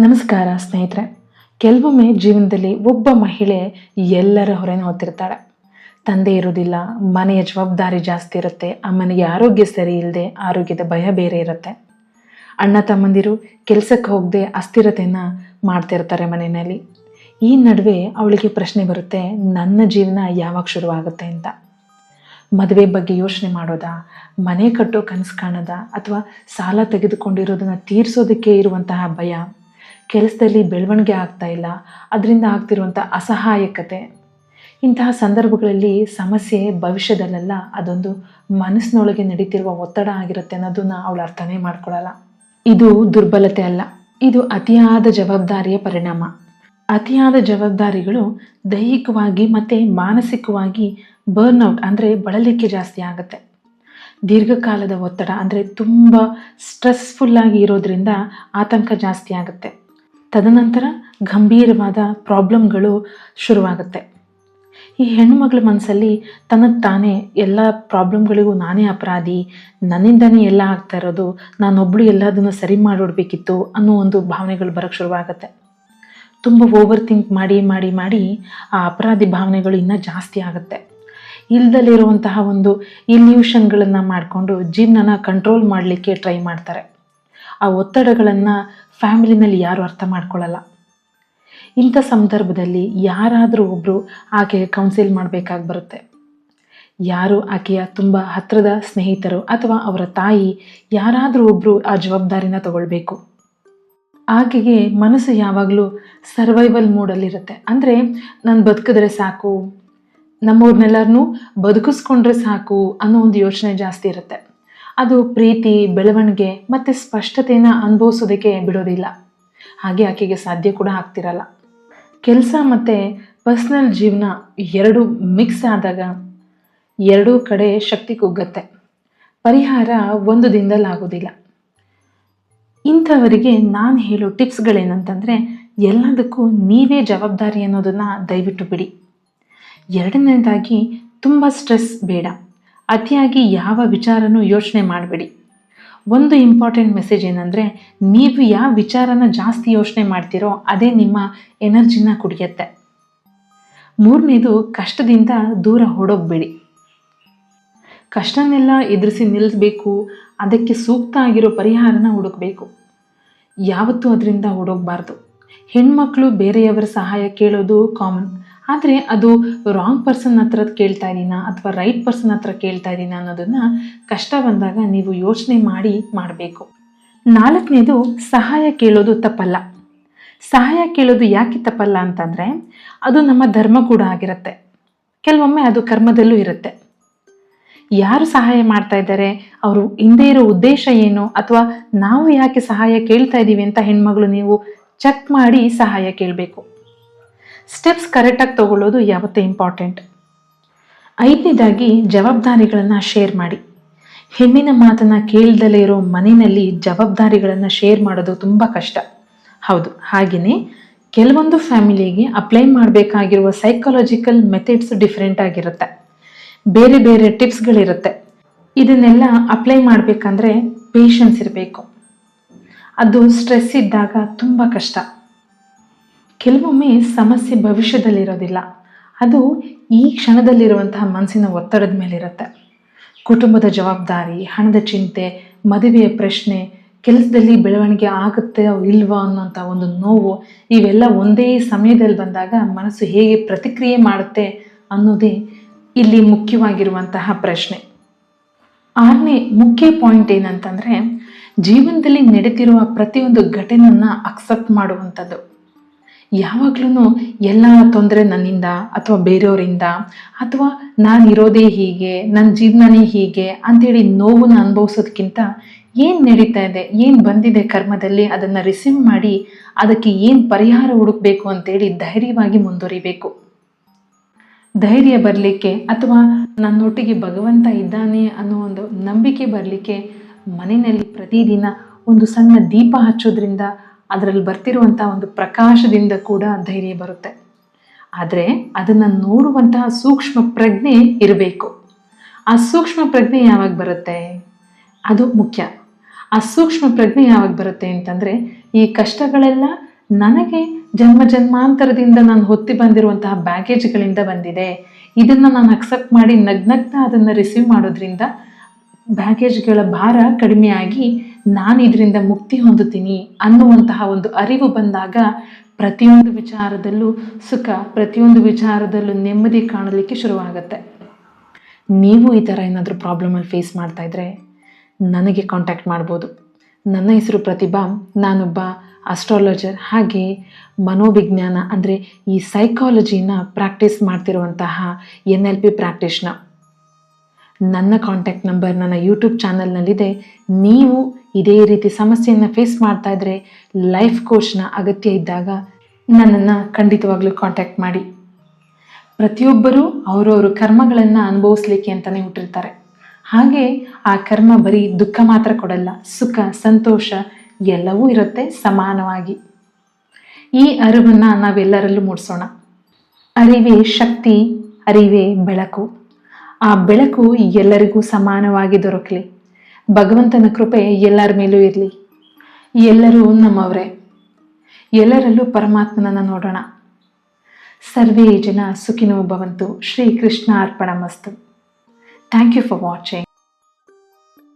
ನಮಸ್ಕಾರ, ಸ್ನೇಹಿತರೆ. ಕೆಲವೊಮ್ಮೆ ಜೀವನದಲ್ಲಿ ಒಬ್ಬ ಮಹಿಳೆ ಎಲ್ಲರ ಹೊರೆನ ಹೊತ್ತಿರ್ತಾಳೆ. ತಂದೆ ಇರೋದಿಲ್ಲ ಮನೆಯ ಜವಾಬ್ದಾರಿ ಜಾಸ್ತಿ ಇರುತ್ತೆ, ಅಮ್ಮನಿಗೆ ಆರೋಗ್ಯ ಸರಿ ಇಲ್ಲದೆ ಆರೋಗ್ಯದ ಭಯ ಬೇರೆ ಇರುತ್ತೆ. ಅಣ್ಣ ತಮ್ಮಂದಿರು ಕೆಲಸಕ್ಕೆ ಹೋಗದೆ ಅಸ್ಥಿರತೆಯನ್ನು ಮಾಡ್ತಿರ್ತಾರೆ ಮನೆಯಲ್ಲಿ. ಈ ನಡುವೆ ಅವಳಿಗೆ ಪ್ರಶ್ನೆ ಬರುತ್ತೆ, ನನ್ನ ಜೀವನ ಯಾವಾಗ ಶುರುವಾಗುತ್ತೆ? ಅಂತ. ಮದುವೆ ಬಗ್ಗೆ ಯೋಚನೆ ಮಾಡೋದಾ? ಮನೆ ಕಟ್ಟೋ ಕನಸು ಕಾಣೋದಾ? ಅಥವಾ ಸಾಲ ತೆಗೆದುಕೊಂಡಿರೋದನ್ನ ತೀರಿಸೋದಕ್ಕೆ ಇರುವಂತಹ ಭಯ? ಕೆಲಸದಲ್ಲಿ ಬೆಳವಣಿಗೆ ಆಗ್ತಾ ಇಲ್ಲ. ಅದರಿಂದ ಆಗ್ತಿರುವಂಥ ಅಸಹಾಯಕತೆ. ಇಂತಹ ಸಂದರ್ಭಗಳಲ್ಲಿ ಸಮಸ್ಯೆ ಭವಿಷ್ಯದಲ್ಲೆಲ್ಲ ಅದೊಂದು ಮನಸ್ಸಿನೊಳಗೆ ನಡೀತಿರುವ ಒತ್ತಡ ಆಗಿರುತ್ತೆ ಅನ್ನೋದನ್ನ ಅವಳು ಅರ್ಥನೇ ಮಾಡ್ಕೊಳ್ಳಲ್ಲ ಇದು ದುರ್ಬಲತೆ ಅಲ್ಲ. ಇದು ಅತಿಯಾದ ಜವಾಬ್ದಾರಿಯ ಪರಿಣಾಮ. ಅತಿಯಾದ ಜವಾಬ್ದಾರಿಗಳು ದೈಹಿಕವಾಗಿ ಮತ್ತು ಮಾನಸಿಕವಾಗಿ ಬರ್ನ್ಔಟ್ ಅಂದರೆ ಬಳಲಿಕೆ ಜಾಸ್ತಿ ಆಗುತ್ತೆ. ದೀರ್ಘಕಾಲದ ಒತ್ತಡ ಅಂದರೆ ತುಂಬ ಸ್ಟ್ರೆಸ್ಫುಲ್ಲಾಗಿ ಇರೋದ್ರಿಂದ ಆತಂಕ ಜಾಸ್ತಿ ಆಗುತ್ತೆ. ತದನಂತರ ಗಂಭೀರವಾದ ಪ್ರಾಬ್ಲಮ್ಗಳು ಶುರುವಾಗುತ್ತೆ. ಈ ಹೆಣ್ಣುಮಗಳ ಮನಸ್ಸಲ್ಲಿ ತನಗೆ ತಾನೇ ಎಲ್ಲ ಪ್ರಾಬ್ಲಮ್ಗಳಿಗೂ ನಾನೇ ಅಪರಾಧಿ, ನನ್ನಿಂದನೇ ಎಲ್ಲ ಆಗ್ತಾ ಇರೋದು ನಾನೊಬ್ಬಳು ಎಲ್ಲದನ್ನು ಸರಿ ಮಾಡಿಬಿಡ್ಬೇಕಿತ್ತು ಅನ್ನೋ ಒಂದು ಭಾವನೆಗಳು ಬರೋಕ್ಕೆ ಶುರುವಾಗುತ್ತೆ. ತುಂಬ ಓವರ್ ಥಿಂಕ್ ಮಾಡಿ ಮಾಡಿ ಮಾಡಿ ಆ ಅಪರಾಧಿ ಭಾವನೆಗಳು ಇನ್ನೂ ಜಾಸ್ತಿ ಆಗುತ್ತೆ. ಇಲ್ದಲ್ಲಿರುವಂತಹ ಒಂದು ಇಲ್ಯೂಷನ್ಗಳನ್ನು ಮಾಡಿಕೊಂಡು ಜೀವನನ ಕಂಟ್ರೋಲ್ ಮಾಡಲಿಕ್ಕೆ ಟ್ರೈ ಮಾಡ್ತಾರೆ. ಆ ಒತ್ತಡಗಳನ್ನು ಫ್ಯಾಮಿಲಿನಲ್ಲಿ ಯಾರು ಅರ್ಥ ಮಾಡ್ಕೊಳ್ಳಲ್ಲ. ಇಂಥ ಸಂದರ್ಭದಲ್ಲಿ ಯಾರಾದರೂ ಒಬ್ಬರು ಆಕೆಗೆ ಕೌನ್ಸಿಲ್ ಮಾಡಬೇಕಾಗಿ ಬರುತ್ತೆ. ಯಾರು ಆಕೆಯ ತುಂಬ ಹತ್ತಿರದ ಸ್ನೇಹಿತರು ಅಥವಾ ಅವರ ತಾಯಿ ಯಾರಾದರೂ ಒಬ್ಬರು ಆ ಜವಾಬ್ದಾರಿನ ತಗೊಳ್ಬೇಕು. ಆಕೆಗೆ ಮನಸ್ಸು ಯಾವಾಗಲೂ ಸರ್ವೈವಲ್ ಮೂಡಲ್ಲಿರುತ್ತೆ ಅಂದರೆ ನಾನು ಬದುಕಿದ್ರೆ ಸಾಕು ನಮ್ಮವ್ರನ್ನೆಲ್ಲರನ್ನೂ ಬದುಕಿಸ್ಕೊಂಡ್ರೆ ಸಾಕು ಅನ್ನೋ ಒಂದು ಯೋಚನೆ ಜಾಸ್ತಿ ಇರುತ್ತೆ. ಅದು ಪ್ರೀತಿ, ಬೆಳವಣಿಗೆ ಮತ್ತು ಸ್ಪಷ್ಟತೆಯನ್ನ ಅನುಭವಿಸೋದಕ್ಕೆ ಬಿಡೋದಿಲ್ಲ. ಹಾಗೆ ಆಕೆಗೆ ಸಾಧ್ಯ ಕೂಡ ಆಗ್ತಿರಲ್ಲ. ಕೆಲಸ ಮತ್ತು ಪರ್ಸ್ನಲ್ ಜೀವನ ಎರಡು ಮಿಕ್ಸ್ ಆದಾಗ ಎರಡೂ ಕಡೆ ಶಕ್ತಿ ಕುಗ್ಗತ್ತೆ. ಪರಿಹಾರ ಒಂದು ದಿನದಲ್ಲಿ ಆಗೋದಿಲ್ಲ. ಇಂಥವರಿಗೆ ನಾನು ಹೇಳೋ ಟಿಪ್ಸ್ಗಳೇನಂತಂದರೆ ಎಲ್ಲದಕ್ಕೂ ನೀವೇ ಜವಾಬ್ದಾರಿ ಅನ್ನೋದನ್ನು ದಯವಿಟ್ಟು ಬಿಡಿ. ಎರಡನೇದಾಗಿ, ತುಂಬ ಸ್ಟ್ರೆಸ್ ಬೇಡ. ಅತಿಯಾಗಿ ಯಾವ ವಿಚಾರನೂ ಯೋಚನೆ ಮಾಡಬೇಡಿ. ಒಂದು ಇಂಪಾರ್ಟೆಂಟ್ ಮೆಸೇಜ್ ಏನಂದರೆ, ನೀವು ಯಾವ ವಿಚಾರನ ಜಾಸ್ತಿ ಯೋಚನೆ ಮಾಡ್ತೀರೋ ಅದೇ ನಿಮ್ಮ ಎನರ್ಜಿನ ಕುಡಿಯತ್ತೆ. ಮೂರನೇದು, ಕಷ್ಟದಿಂದ ದೂರ ಓಡೋಗ್ಬೇಡಿ. ಕಷ್ಟನೆಲ್ಲ ಎದುರಿಸಿ ನಿಲ್ಲಿಸಬೇಕು ಅದಕ್ಕೆ ಸೂಕ್ತ ಆಗಿರೋ ಪರಿಹಾರನ ಹುಡುಕಬೇಕು. ಯಾವತ್ತೂ ಅದರಿಂದ ಓಡೋಗಬಾರ್ದು. ಹೆಣ್ಮಕ್ಳು ಬೇರೆಯವರ ಸಹಾಯ ಕೇಳೋದು ಕಾಮನ್ ಆದರೆ ಅದು ರಾಂಗ್ ಪರ್ಸನ್ ಹತ್ರ ಕೇಳ್ತಾ ಇದ್ದೀನ ಅಥವಾ ರೈಟ್ ಪರ್ಸನ್ ಹತ್ರ ಕೇಳ್ತಾ ಇದ್ದೀನ ಅನ್ನೋದನ್ನು ಕಷ್ಟ ಬಂದಾಗ ನೀವು ಯೋಚನೆ ಮಾಡಿ ಮಾಡಬೇಕು. ನಾಲ್ಕನೇದು, ಸಹಾಯ ಕೇಳೋದು ತಪ್ಪಲ್ಲ. ಸಹಾಯ ಕೇಳೋದು ಯಾಕೆ ತಪ್ಪಲ್ಲ ಅಂತಂದರೆ ಅದು ನಮ್ಮ ಧರ್ಮ ಕೂಡ ಆಗಿರುತ್ತೆ. ಕೆಲವೊಮ್ಮೆ ಅದು ಕರ್ಮದಲ್ಲೂ ಇರುತ್ತೆ. ಯಾರು ಸಹಾಯ ಮಾಡ್ತಾ ಇದ್ದಾರೆ? ಅವರು ಹಿಂದೆ ಇರೋ ಉದ್ದೇಶ ಏನು? ಅಥವಾ ನಾವು ಯಾಕೆ ಸಹಾಯ ಕೇಳ್ತಾ ಇದ್ದೀವಿ ಅಂತ ಹೆಣ್ಮಗಳು ನೀವು ಚೆಕ್ ಮಾಡಿ ಸಹಾಯ ಕೇಳಬೇಕು. ಸ್ಟೆಪ್ಸ್ ಕರೆಕ್ಟಾಗಿ ತಗೊಳ್ಳೋದು ಯಾವತ್ತೂ ಇಂಪಾರ್ಟೆಂಟ್ ಐದನೇದಾಗಿ ಜವಾಬ್ದಾರಿಗಳನ್ನು ಶೇರ್ ಮಾಡಿ. ಹೆಣ್ಣಿನ ಮಾತನ್ನು ಕೇಳ್ದಲೇ ಇರೋ ಮನೆಯಲ್ಲಿ ಜವಾಬ್ದಾರಿಗಳನ್ನು ಶೇರ್ ಮಾಡೋದು ತುಂಬ ಕಷ್ಟ. ಹೌದು ಹಾಗೆಯೇ ಕೆಲವೊಂದು ಫ್ಯಾಮಿಲಿಗೆ ಅಪ್ಲೈ ಮಾಡಬೇಕಾಗಿರುವ ಸೈಕಾಲಜಿಕಲ್ ಮೆಥಡ್ಸ್ ಡಿಫ್ರೆಂಟ್ ಆಗಿರುತ್ತೆ. ಬೇರೆ ಬೇರೆ ಟಿಪ್ಸ್ಗಳಿರುತ್ತೆ ಇದನ್ನೆಲ್ಲ ಅಪ್ಲೈ ಮಾಡಬೇಕಂದ್ರೆ ಪೇಷನ್ಸ್ ಇರಬೇಕು. ಅದು ಸ್ಟ್ರೆಸ್ ಇದ್ದಾಗ ತುಂಬ ಕಷ್ಟ. ಕೆಲವೊಮ್ಮೆ ಸಮಸ್ಯೆ ಭವಿಷ್ಯದಲ್ಲಿರೋದಿಲ್ಲ. ಅದು ಈ ಕ್ಷಣದಲ್ಲಿರುವಂತಹ ಮನಸ್ಸಿನ ಒತ್ತಡದ ಮೇಲಿರುತ್ತೆ. ಕುಟುಂಬದ ಜವಾಬ್ದಾರಿ, ಹಣದ ಚಿಂತೆ, ಮದುವೆಯ ಪ್ರಶ್ನೆ, ಕೆಲಸದಲ್ಲಿ ಬೆಳವಣಿಗೆ ಆಗುತ್ತೆ ಇಲ್ವಾ ಅನ್ನೋಂಥ ಒಂದು ನೋವು, ಇವೆಲ್ಲ ಒಂದೇ ಸಮಯದಲ್ಲಿ ಬಂದಾಗ ಮನಸ್ಸು ಹೇಗೆ ಪ್ರತಿಕ್ರಿಯೆ ಮಾಡುತ್ತೆ ಅನ್ನೋದೇ ಇಲ್ಲಿ ಮುಖ್ಯವಾಗಿರುವಂತಹ ಪ್ರಶ್ನೆ. ಆರನೇ ಮುಖ್ಯ ಪಾಯಿಂಟ್ ಏನಂತಂದರೆ, ಜೀವನದಲ್ಲಿ ನಡೀತಿರುವ ಪ್ರತಿಯೊಂದು ಘಟನೆಯನ್ನು ಅಕ್ಸೆಪ್ಟ್ ಮಾಡುವಂಥದ್ದು. ಯಾವಾಗ್ಲೂ ಎಲ್ಲ ತೊಂದರೆ ನನ್ನಿಂದ ಅಥವಾ ಬೇರೆಯವರಿಂದ ಅಥವಾ ನಾನು ಇರೋದೇ ಹೀಗೆ ನನ್ನ ಜೀವನನೇ ಹೀಗೆ ಅಂಥೇಳಿ ನೋವನ್ನು ಅನುಭವಿಸೋದಕ್ಕಿಂತ ಏನು ನಡೀತಾ ಇದೆ, ಏನು ಬಂದಿದೆ ಕರ್ಮದಲ್ಲಿ ಅದನ್ನು ರಿಸೀವ್ ಮಾಡಿ ಅದಕ್ಕೆ ಏನು ಪರಿಹಾರ ಹುಡುಕಬೇಕು ಅಂತೇಳಿ ಧೈರ್ಯವಾಗಿ ಮುಂದುವರಿಬೇಕು. ಧೈರ್ಯ ಬರಲಿಕ್ಕೆ ಅಥವಾ ನನ್ನೊಟ್ಟಿಗೆ ಭಗವಂತ ಇದ್ದಾನೆ ಅನ್ನೋ ಒಂದು ನಂಬಿಕೆ ಬರಲಿಕ್ಕೆ ಮನೆಯಲ್ಲಿ ಪ್ರತಿದಿನ ಒಂದು ಸಣ್ಣ ದೀಪ ಹಚ್ಚೋದ್ರಿಂದ ಅದರಲ್ಲಿ ಬರ್ತಿರುವಂಥ ಒಂದು ಪ್ರಕಾಶದಿಂದ ಕೂಡ ಧೈರ್ಯ ಬರುತ್ತೆ. ಆದರೆ ಅದನ್ನು ನೋಡುವಂತಹ ಸೂಕ್ಷ್ಮ ಪ್ರಜ್ಞೆ ಇರಬೇಕು. ಆ ಸೂಕ್ಷ್ಮ ಪ್ರಜ್ಞೆ ಯಾವಾಗ ಬರುತ್ತೆ? ಅದು ಮುಖ್ಯ. ಆ ಸೂಕ್ಷ್ಮ ಪ್ರಜ್ಞೆ ಯಾವಾಗ ಬರುತ್ತೆ ಅಂತಂದರೆ, ಈ ಕಷ್ಟಗಳೆಲ್ಲ ನನಗೆ ಜನ್ಮ ಜನ್ಮಾಂತರದಿಂದ ನಾನು ಹೊತ್ತಿ ಬಂದಿರುವಂತಹ ಬ್ಯಾಗೇಜ್ಗಳಿಂದ ಬಂದಿದೆ. ಇದನ್ನು ನಾನು ಅಕ್ಸೆಪ್ಟ್ ಮಾಡಿ ನಗ್ನಗ್ತಾ ಅದನ್ನು ರಿಸೀವ್ ಮಾಡೋದ್ರಿಂದ ಬ್ಯಾಗೇಜ್ಗಳ ಭಾರ ಕಡಿಮೆಯಾಗಿ ನಾನು ಇದರಿಂದ ಮುಕ್ತಿ ಹೊಂದುತ್ತೀನಿ ಅನ್ನುವಂತಹ ಒಂದು ಅರಿವು ಬಂದಾಗ ಪ್ರತಿಯೊಂದು ವಿಚಾರದಲ್ಲೂ ಸುಖ, ಪ್ರತಿಯೊಂದು ವಿಚಾರದಲ್ಲೂ ನೆಮ್ಮದಿ ಕಾಣಲಿಕ್ಕೆ ಶುರುವಾಗುತ್ತೆ. ನೀವು ಈ ಥರ ಏನಾದರೂ ಪ್ರಾಬ್ಲಮಲ್ಲಿ ಫೇಸ್ ಮಾಡ್ತಾ ಇದ್ರೆ ನನಗೆ ಕಾಂಟ್ಯಾಕ್ಟ್ ಮಾಡ್ಬೋದು. ನನ್ನ ಹೆಸರು ಪ್ರತಿಭಾ, ನಾನೊಬ್ಬ ಅಸ್ಟ್ರಾಲಜರ್ ಹಾಗೆ ಮನೋವಿಜ್ಞಾನ ಅಂದರೆ ಈ ಸೈಕಾಲಜಿನ ಪ್ರಾಕ್ಟೀಸ್ ಮಾಡ್ತಿರುವಂತಹ ಎನ್ ಎಲ್ ಪಿ ಪ್ರಾಕ್ಟೀಸ್ನ ನನ್ನ ಕಾಂಟ್ಯಾಕ್ಟ್ ನಂಬರ್ ನನ್ನ ಯೂಟ್ಯೂಬ್ ಚಾನಲ್ನಲ್ಲಿದೆ ನೀವು ಇದೇ ರೀತಿ ಸಮಸ್ಯೆಯನ್ನು ಫೇಸ್ ಮಾಡ್ತಾ ಇದ್ರೆ ಲೈಫ್ ಕೋಚ್ನ ಅಗತ್ಯ ಇದ್ದಾಗ ನನ್ನನ್ನು ಖಂಡಿತವಾಗ್ಲೂ ಕಾಂಟ್ಯಾಕ್ಟ್ ಮಾಡಿ. ಪ್ರತಿಯೊಬ್ಬರೂ ಅವರವರ ಕರ್ಮಗಳನ್ನು ಅನುಭವಿಸ್ಲಿಕ್ಕೆ ಅಂತಲೇ ಹುಟ್ಟಿರ್ತಾರೆ. ಹಾಗೆ ಆ ಕರ್ಮ ಬರೀ ದುಃಖ ಮಾತ್ರ ಕೊಡಲ್ಲ, ಸುಖ, ಸಂತೋಷ ಎಲ್ಲವೂ ಇರುತ್ತೆ ಸಮಾನವಾಗಿ. ಈ ಅರಿವನ್ನು ನಾವೆಲ್ಲರಲ್ಲೂ ಮೂಡಿಸೋಣ. ಅರಿವೇ ಶಕ್ತಿ, ಅರಿವೇ ಬೆಳಕು. ಆ ಬೆಳಕು ಎಲ್ಲರಿಗೂ ಸಮಾನವಾಗಿ ದೊರಕಲಿ. ಭಗವಂತನ ಕೃಪೆ ಎಲ್ಲರ ಮೇಲೂ ಇರಲಿ. ಎಲ್ಲರೂ ನಮ್ಮವರೇ. ಎಲ್ಲರಲ್ಲೂ ಪರಮಾತ್ಮನನ್ನು ನೋಡೋಣ. ಸರ್ವೇ ಜನ ಸುಖಿನೋ ಭವಂತು. ಶ್ರೀ ಕೃಷ್ಣ ಅರ್ಪಣ ಮಸ್ತು ಥ್ಯಾಂಕ್ ಯು ಫಾರ್ ವಾಚಿಂಗ್